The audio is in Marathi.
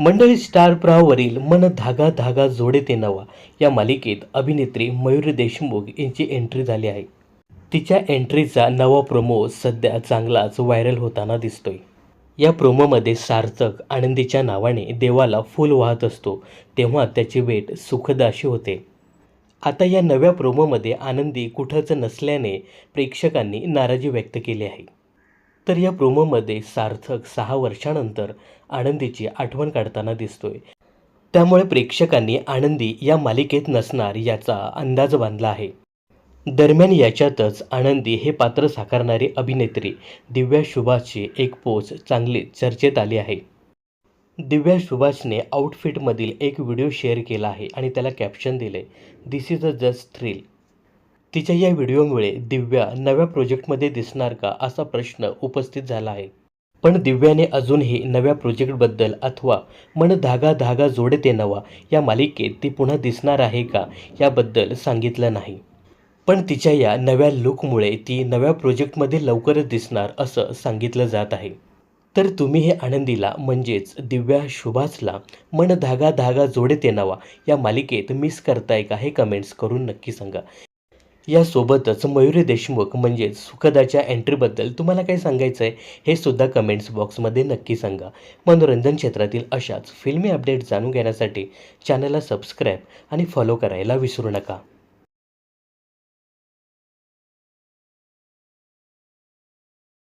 मंडळी स्टार प्रवाहावरील मन धागा धागा जोडे ते नवा या मालिकेत अभिनेत्री मयुरी देशमुख यांची एंट्री झाली आहे. तिच्या एंट्रीचा नवा प्रोमो सध्या चांगलाच व्हायरल होताना दिसतोय. या प्रोमोमध्ये सार्थक आनंदीच्या नावाने देवाला फूल वाहत असतो तेव्हा त्याची भेट सुखद अशी होते. आता या नव्या प्रोमोमध्ये आनंदी कुठंच नसल्याने प्रेक्षकांनी नाराजी व्यक्त केली आहे. तर या प्रोमोमध्ये सार्थक सहा वर्षानंतर आनंदीची आठवण काढताना दिसतोय. त्यामुळे प्रेक्षकांनी आनंदी या मालिकेत नसणार याचा अंदाज बांधला आहे. दरम्यान याच्यातच आनंदी हे पात्र साकारणारी अभिनेत्री दिव्या सुभाषची एक पोच चांगली चर्चेत आली आहे. दिव्या सुभाषने आउटफिटमधील एक व्हिडिओ शेअर केला आहे आणि त्याला कॅप्शन दिले this is a just thrill तिच्या या व्हिडिओमुळे दिव्या नव्या प्रोजेक्टमध्ये दिसणार का असा प्रश्न उपस्थित झाला आहे. पण दिव्याने अजूनही नव्या प्रोजेक्टबद्दल अथवा मन धागा धागा जोडते नवा या मालिकेत ती पुन्हा दिसणार आहे का याबद्दल सांगितलं नाही. पण तिच्या या नव्या लुकमुळे ती नव्या प्रोजेक्टमध्ये लवकरच दिसणार असं सांगितलं जात आहे. तर तुम्ही हे आनंदीला म्हणजेच दिव्या शुभासला मन धागा धागा जोडते नवा या मालिकेत मिस करताय का हे कमेंट्स करून नक्की सांगा. यासोबतच मयुरी देशमुख म्हणजेच सुखदाच्या एंट्रीबद्दल तुम्हाला काय सांगायचं आहे हे सुद्धा कमेंट्स बॉक्समध्ये नक्की सांगा. मनोरंजन क्षेत्रातील अशाच फिल्मी अपडेट जाणून घेण्यासाठी चॅनलला सबस्क्राईब आणि फॉलो करायला विसरू नका.